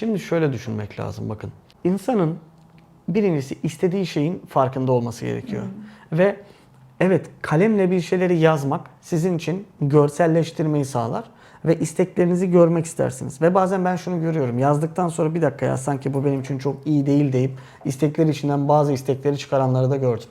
Şimdi şöyle düşünmek lazım bakın. İnsanın birincisi istediği şeyin farkında olması gerekiyor. Ve evet kalemle bir şeyleri yazmak sizin için görselleştirmeyi sağlar ve isteklerinizi görmek istersiniz. Ve bazen ben şunu görüyorum. Yazdıktan sonra bir dakika ya sanki bu benim için çok iyi değil deyip istekleri içinden bazı istekleri çıkaranları da gördüm.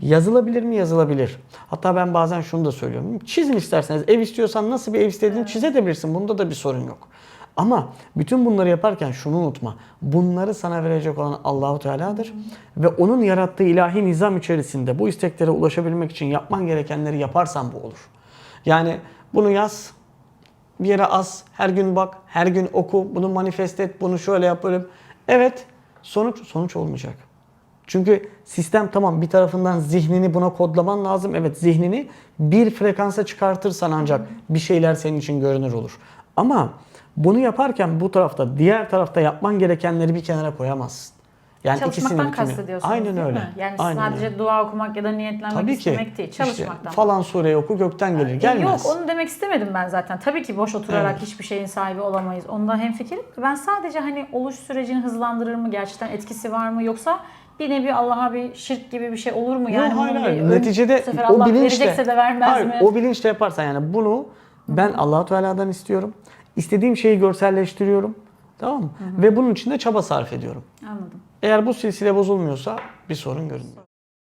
Yazılabilir mi? Yazılabilir. Hatta ben bazen şunu da söylüyorum. Çizin isterseniz. Ev istiyorsan nasıl bir ev istediğini çizebilirsin. Bunda da bir sorun yok. Ama bütün bunları yaparken şunu unutma. Bunları sana verecek olan Allahu Teala'dır ve onun yarattığı ilahi nizam içerisinde bu isteklere ulaşabilmek için yapman gerekenleri yaparsan bu olur. Yani bunu yaz, bir yere az, her gün bak, her gün oku, bunu manifest et, bunu şöyle yap böyle. Evet, sonuç sonuç olmayacak. Çünkü sistem tamam bir tarafından zihnini buna kodlaman lazım. Evet zihnini bir frekansa çıkartırsan ancak bir şeyler senin için görünür olur. Ama bunu yaparken bu tarafta diğer tarafta yapman gerekenleri bir kenara koyamazsın. Yani Çalışmaktan kastediyorsunuz Aynen öyle. mi? Yani Aynen sadece öyle. dua okumak ya da niyetlenmek Tabii ki. istemek değil. İşte Çalışmaktan. falan sureyi oku gökten gelir. Gelmez. Yok onu demek istemedim ben zaten. Tabii ki boş oturarak Evet. hiçbir şeyin sahibi olamayız. Ondan hemfikirim. Ben sadece hani oluş sürecini hızlandırır mı? Gerçekten etkisi var mı? Yoksa bir nevi Allah'a bir şirk gibi bir şey olur mu? Yani Yok, hayır, hayır. Neticede o bilinçle verecekse de vermez hayır, mi? o bilinçle yaparsan yani bunu ben Allahu Teala'dan istiyorum. İstediğim şeyi görselleştiriyorum. Tamam mı? Ve bunun için de çaba sarf ediyorum. Anladım. Eğer bu silsile bozulmuyorsa bir sorun görünmüyor.